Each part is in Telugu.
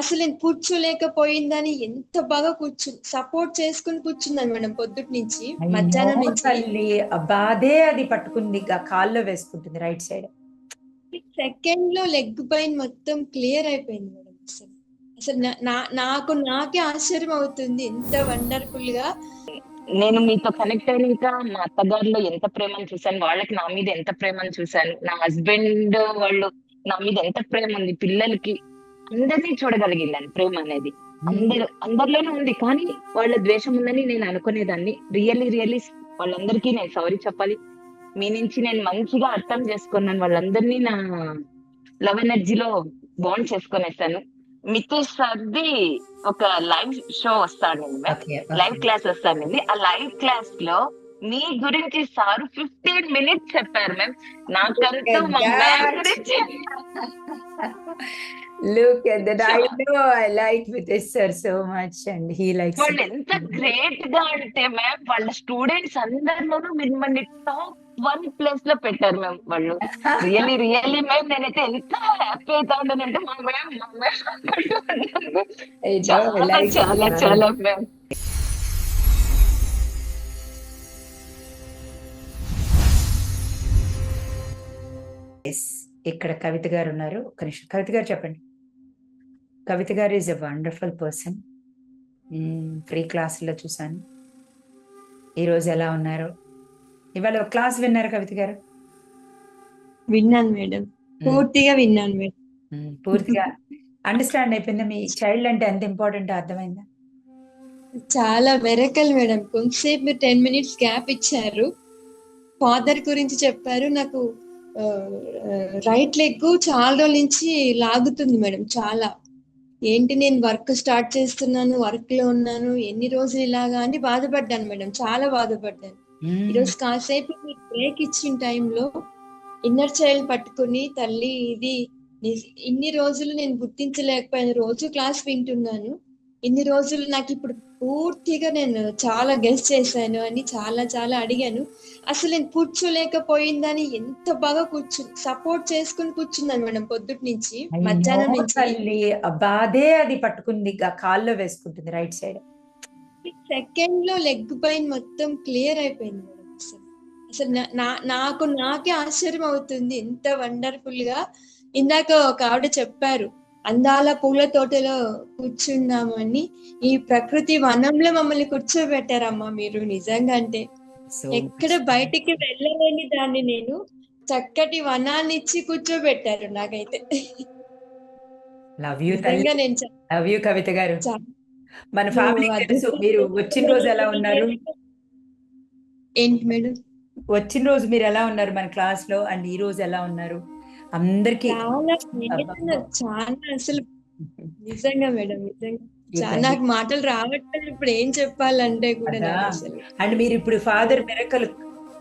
అసలు నేను కూర్చోలేకపోయిందని ఎంత బాగా కూర్చు సపోర్ట్ చేసుకుని కూర్చున్నాను మేడం పొద్దుటి నుంచి మధ్యాహ్నం నుంచి. బాధే అది పట్టుకుంది గా- కాల్లో వేసుకుంటుంది రైట్ సైడ్. సెకండ్లో లెగ్ పైన మొత్తం క్లియర్ అయిపోయింది మేడం అసలు. అసలు నా- నా- నాకు నాకే ఆశ్చర్యం అవుతుంది ఎంత వండర్ఫుల్గా నేను మీతో కనెక్ట్ అయినాక మా అత్తగారిలో ఎంత ప్రేమను చూశాను వాళ్ళకి నా మీద ఎంత ప్రేమను చూశాను. నా హస్బెండ్ వాళ్ళు నా మీద ఎంత ప్రేమ ఉంది పిల్లలకి. అందరినీ చూడగలిగిందని ప్రేమ అనేది. అందరు అందరిలోనూ ఉంది. కానీ వాళ్ళ ద్వేషం ఉందని నేను అనుకునేదాన్ని. రియల్లీ రియల్లీ వాళ్ళందరికీ నేను సారీ చెప్పాలి. మీ నుంచి నేను మంచిగా అర్థం చేసుకున్నాను. వాళ్ళందరినీ నా లవ్ ఎనర్జీలో బాండ్ చేసుకునేసాను. మితేష్ సార్ది ఒక లైవ్ షో వస్తాడు ఓకే లైవ్ క్లాస్ వస్తానండి ఆ లైవ్ క్లాస్లో మీ గురించి సార్ ఫిఫ్టీన్ మినిట్స్ చెప్పారు మ్యామ్ నాకంతా మా మ్యామ్ గురించి look that I know I like with sir so much and he likes వాళ్ళు ఎంత గ్రేట్గా అంటే మ్యామ్ వాళ్ళ స్టూడెంట్స్ అందరిలోనూ మిమ్మల్ని టాప్ వన్ ప్లేస్లో పెట్టారు మ్యామ్ వాళ్ళు. రియల్లీ రియల్లీ మ్యామ్ నేనైతే ఎంత హ్యాపీ అవుతా మా మ్యామ్ మా మ్యామ్ చాలా చాలా చాలా మ్యామ్ ఇక్కడ కవిత గారు ఉన్నారు. ఒక నిమిషం. కవిత గారు చెప్పండి. కవిత గారు is a wonderful person free క్లాసుల్లో చూశాను. ఈరోజు ఎలా ఉన్నారు? ఇవాళ ఒక క్లాస్ విన్నారు కవిత గారు? విన్నాను మేడం. పూర్తిగా విన్నాను మేడం. పూర్తిగా. అండర్స్టాండ్ అయిపోయిందా? మీ చైల్డ్ అంటే ఎంత ఇంపార్టెంట్ అర్థమైందా? చాలా వెరకల్ మేడం. కొంతసేపు మీరు టెన్ మినిట్స్ గ్యాప్ ఇచ్చారు. ఫాదర్ గురించి చెప్పారు. నాకు రైట్ లెగ్ చాలా రోజుల నుంచి లాగుతుంది మేడం. చాలా. ఏంటి నేను వర్క్ స్టార్ట్ చేస్తున్నాను వర్క్లో ఉన్నాను ఎన్ని రోజులు ఇలాగా అని బాధపడ్డాను మేడం చాలా బాధపడ్డాను. ఈరోజు కాసేపు బ్రేక్ ఇచ్చిన టైంలో ఇన్నర్ చైల్డ్ పట్టుకుని తల్లి ఇది ఇన్ని రోజులు నేను గుర్తించలేకపోయాను రోజు క్లాస్ వింటున్నాను ఇన్ని రోజులు నాకు ఇప్పుడు పూర్తిగా నేను చాలా గెస్ చేశాను అని చాలా చాలా అడిగాను. అసలు నేను కూర్చోలేకపోయిందని ఎంత బాగా కూర్చు సపోర్ట్ చేసుకుని కూర్చున్నాను మేడం పొద్దుటి నుంచి. మధ్యాహ్నం నుంచి. బాధే అది పట్టుకుంది కాల్లో వేసుకుంటుంది రైట్ సైడ్. సెకండ్లో లెగ్ పైన మొత్తం క్లియర్ అయిపోయింది మేడం అసలు. అసలు నా- నాకు నాకే ఆశ్చర్యం అవుతుంది. ఎంత వండర్ఫుల్గా ఇందాక ఒక ఆవిడ చెప్పారు అందాల పూల తోటలో కూర్చున్నామని ఈ ప్రకృతి వనంలో మమ్మల్ని కూర్చోబెట్టారమ్మా మీరు నిజంగా అంటే ఎక్కడ బయటికి వెళ్ళలేని దాన్ని నేను చక్కటి వనాన్ని ఇచ్చి కూర్చోబెట్టారు నాకైతే. Love you love you Kavitha గారు. మన ఫ్యామిలీ మీరు వచ్చిన రోజు ఎలా ఉన్నారు? ఏంటి మేడం? వచ్చిన రోజు మీరు ఎలా ఉన్నారు మన క్లాస్లో? అండ్ ఈ రోజు ఎలా ఉన్నారు? అందరికి చాలా అసలు నిజంగా మేడం నిజంగా. నాకు మాటలు రావట్లేదు ఇప్పుడు ఏం చెప్పాలంటే కూడా అండ్ మీరు ఇప్పుడు ఫాదర్ మిరకల్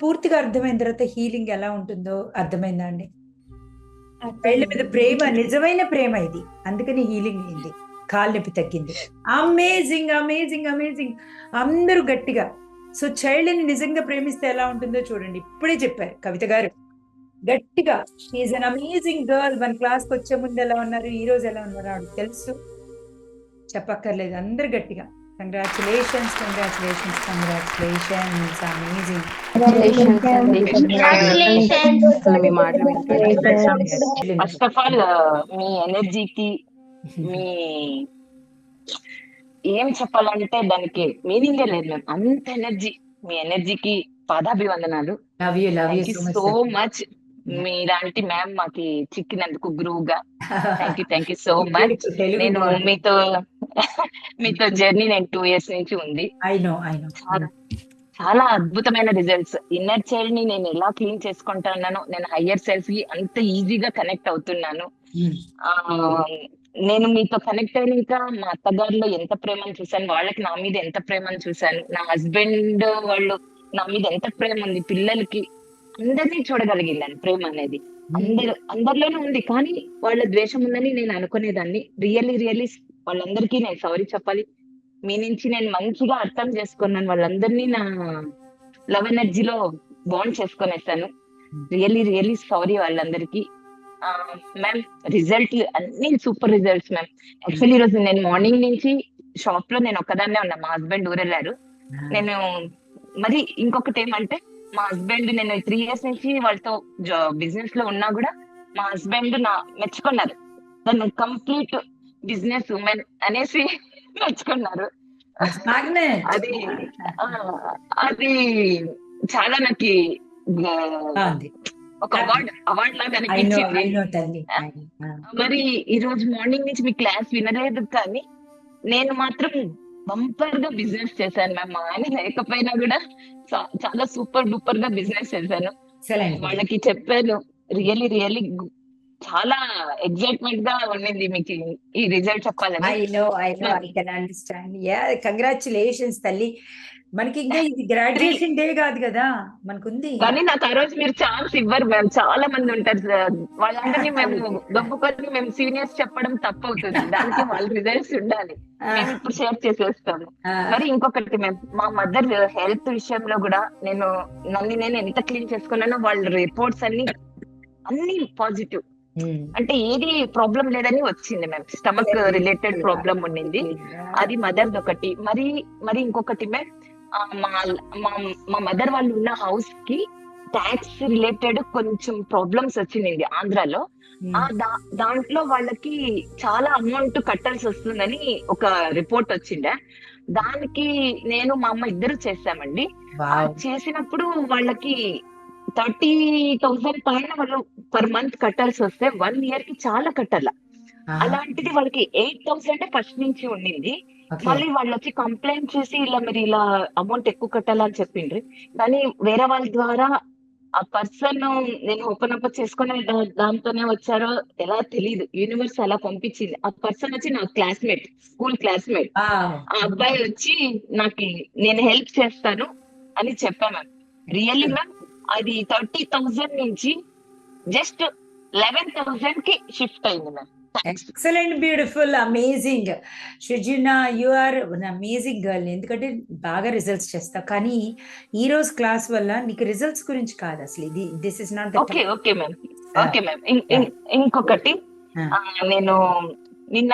పూర్తిగా అర్థమైన తర్వాత హీలింగ్ ఎలా ఉంటుందో అర్థమైందా అండి? పెళ్ళి మీద ప్రేమ నిజమైన ప్రేమ ఇది. అందుకని హీలింగ్ అయింది. కాలు నొప్పి తగ్గింది. అమేజింగ్ అమేజింగ్ అమేజింగ్ అందరూ గట్టిగా. సో చైల్డ్ని నిజంగా ప్రేమిస్తే ఎలా ఉంటుందో చూడండి. ఇప్పుడే చెప్పారు కవిత గారు. గట్టిగా ఈజ్ అన్ అమేజింగ్ గర్ల్ మన క్లాస్కి వచ్చే ముందు ఎలా ఉన్నారు? ఈ రోజు ఎలా ఉన్నారు ఆవిడకి తెలుసు. చెప్పక్కర్లేదు అందరు గట్టిగా. Congratulations congratulations congratulations amazing first of all మీ ఎనర్జీకి మీ ఏం చెప్పాలంటే దానికి మీనింగే లేదు మ్యామ్ అంత ఎనర్జీ మీ ఎనర్జీకి పాదాభివందనాలు. Love you love you so much మీలాంటి మ్యామ్ మాకి చిక్కినందుకు గురువు గా thank you thank you so much నేను మీతో మీతో జర్నీ నేను టూ ఇయర్స్ నుంచి ఉంది. చాలా అద్భుతమైన రిజల్ట్స్ ఇన్నర్ చైల్డ్ని నేను ఎలా క్లీన్ చేసుకుంటున్నానో నేను హయ్యర్ సెల్ఫ్కి అంత ఈజీగా కనెక్ట్ అవుతున్నాను. ఆ నేను మీతో కనెక్ట్ అయినాక మా అత్తగారిలో ఎంత ప్రేమను చూశాను వాళ్ళకి నా మీద ఎంత ప్రేమను చూశాను. నా హస్బెండ్ వాళ్ళు నా మీద ఎంత ప్రేమ ఉంది పిల్లలకి అందరినీ చూడగలిగిందని ప్రేమ అనేది. అందరు అందరిలోనూ ఉంది. కానీ వాళ్ళ ద్వేషం ఉందని నేను అనుకునేదాన్ని. రియల్లీ రియల్లీ వాళ్ళందరికీ నేను సారీ చెప్పాలి. మీ నుంచి నేను మంచిగా అర్థం చేసుకున్నాను. వాళ్ళందరినీ నా లవ్ ఎనర్జీలో బాండ్ చేసుకునేసాను. రియల్లీ రియల్లీ సారీ వాళ్ళందరికీ. మ్యామ్ రిజల్ట్ అన్ని సూపర్ రిజల్ట్స్ మ్యామ్ యాక్చువల్లీ ఈ రోజు నేను మార్నింగ్ నుంచి షాప్లో నేను ఒక్కదాన్నే ఉన్నా. మా హస్బెండ్ ఊరెళ్ళారు. నేను మరి ఇంకొకటి ఏమంటే మా హస్బెండ్ నేను త్రీ ఇయర్స్ నుంచి వాళ్ళతో బిజినెస్లో ఉన్నా కూడా మా హస్బెండ్ నా మెచ్చుకున్నారు. తను కంప్లీట్ బిజినెస్ ఉమెన్ అనేసి మెచ్చుకున్నారు. అది అది చాలా నాకు ఒక అవార్డ్ అవార్డ్ లాగా అనిపించింది. మరి ఈ రోజు మార్నింగ్ నుంచి మీ క్లాస్ వినలేదు కానీ నేను మాత్రం బంపర్గా బిజినెస్ చేశాను మ్యామ్ మా ఆయన లేకపోయినా కూడా చాలా సూపర్ డూపర్గా బిజినెస్ చేశాను. వాళ్ళకి చెప్పాను రియల్లీ రియల్లీ చాలా ఎగ్జైట్మెంట్గా ఉండింది మీకు ఈ రిజల్ట్ చెప్పాలని. I know I know I can understand yeah congratulations తల్లి. మనకి ఇంకా ఇది గ్రాడ్యుయేషన్ డే కాదు కదా మనకుంది. కానీ నాకు ఆ రోజు మీరు ఛాన్స్ ఇవ్వరు మ్యామ్ చాలా మంది ఉంటారు వాళ్ళందరినీ మేము దొబ్బుకొని మేము సీనియర్స్ చెప్పడం తప్పు అవుతుంది దానికి వాళ్ళ రిజల్ట్స్ ఉండాలి. మేము ఇప్పుడు షేర్ చేసేస్తాము. మరి ఇంకొకటి మేము మా మదర్ హెల్త్ విషయంలో కూడా నేను నన్ను నేను ఎంత క్లీన్ చేసుకున్నానో వాళ్ళ రిపోర్ట్స్ అన్ని అన్ని పాజిటివ్. అంటే ఏది ప్రాబ్లం లేదని వచ్చింది మ్యామ్ స్టమక్ రిలేటెడ్ ప్రాబ్లం ఉండింది. అది మదర్ ఒకటి. మరి మరి ఇంకొకటి మ్యామ్ మా మా మదర్ వాళ్ళు ఉన్న హౌస్కి ట్యాక్స్ రిలేటెడ్ కొంచెం ప్రాబ్లమ్స్ వచ్చింది ఆంధ్రాలో. ఉమ్. ఆ దాంట్లో వాళ్ళకి చాలా అమౌంట్ కట్టాల్సి వస్తుందని ఒక రిపోర్ట్ వచ్చిండే దానికి నేను మా అమ్మ ఇద్దరు చేసామండి. చేసినప్పుడు వాళ్ళకి థర్టీ థౌసండ్ పైన వాళ్ళు పర్ మంత్ కట్టాల్సి వస్తే వన్ ఇయర్కి చాలా కట్టాల. అలాంటిది వాళ్ళకి ఎయిట్ థౌసండ్ ఫస్ట్ నుంచి ఉండింది. మళ్ళీ వాళ్ళు వచ్చి కంప్లైంట్ చేసి ఇలా మీరు ఇలా అమౌంట్ ఎక్కువ కట్టాలని చెప్పిండ్రి. కానీ వేరే వాళ్ళ ద్వారా ఆ పర్సన్ నేను ఓపెన్ అప్ చేసుకునే దాంతోనే వచ్చారో ఎలా తెలియదు యూనివర్స్ అలా పంపించింది. ఆ పర్సన్ వచ్చి నా క్లాస్మేట్ స్కూల్ క్లాస్మేట్. ఆ. అబ్బాయి వచ్చి నాకు నేను హెల్ప్ చేస్తాను అని చెప్పా మ్యామ్ రియల్లీ మ్యామ్ అది థర్టీ థౌసండ్ నుంచి జస్ట్ లెవెన్ థౌసండ్కి షిఫ్ట్ అయింది ma'am excellent beautiful amazing Shujina you are amazing girl ఎందుకంటే బాగా రిజల్ట్స్ చేస్తావు కానీ ఈ రోజు క్లాస్ వల్ల నీకు రిజల్ట్స్ గురించి కాదు అసలు. ఇది this is not okay okay ma'am okay ma'am ఇంకొకటి Ah. నేను నిన్న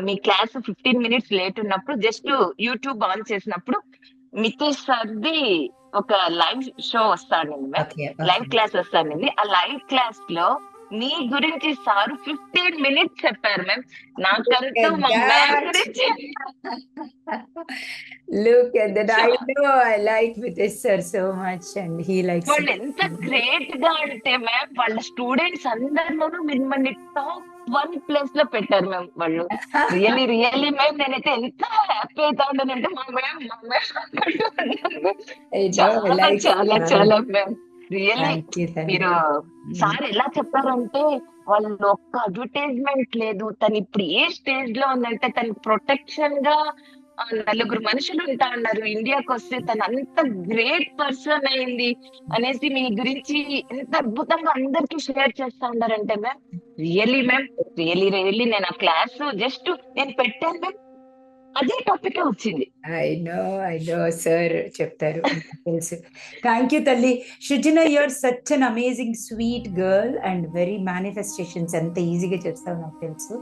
మీ క్లాస్ ఫిఫ్టీన్ మినిట్స్ లేట్ ఉన్నప్పుడు జస్ట్ యూట్యూబ్ ఆన్ చేసినప్పుడు మితేష్ సార్ది ఒక లైవ్ షో వస్తాను మ్యామ్ లైవ్ క్లాస్ వస్తానండి ఆ లైవ్ క్లాస్లో మీ గురించి సార్ ఫిఫ్టీన్ మినిట్స్ చెప్పారు మ్యామ్ నాకంటూ మా మ్యామ్. గురించి. Look at that I know I like Vitesh sir so much and he likes వాళ్ళు ఎంత గ్రేట్గా అంటే మ్యామ్ వాళ్ళ స్టూడెంట్స్ అందరిలోనూ మిమ్మల్ని టాప్ వన్ ప్లేస్లో పెట్టారు మ్యామ్ వాళ్ళు. రియల్లీ రియల్లీ మ్యామ్ నేనైతే ఎంత హ్యాపీ అవుతా ఉన్నానంటే మా మ్యామ్ మా మ్యామ్ చాలా చాలా మ్యామ్ రియల్లీ మీరు సార్ ఎలా చెప్పారంటే వాళ్ళు ఒక్క అడ్వర్టైజ్మెంట్ లేదు. తను ఇప్పుడు ఏ స్టేజ్లో ఉందంటే తను ప్రొటెక్షన్గా నలుగురు మనుషులు ఉంటా ఉన్నారు ఇండియాకి వస్తే తను అంత గ్రేట్ పర్సన్ అయింది అనేసి మీ గురించి ఎంత అద్భుతంగా అందరికి షేర్ చేస్తా ఉన్నారంటే ma'am really ma'am really really నేను ఆ క్లాస్ జస్ట్ నేను పెట్టాను మ్యామ్ అదే టాపిక్ వచ్చింది. I know I know sir చెప్తారు. నాకు తెలుసు. థ్యాంక్ యూ తల్లి. Shujina you are such an amazing sweet girl and very manifestations ఎంత ఈజీగా చేస్తావు నాకు తెలుసు.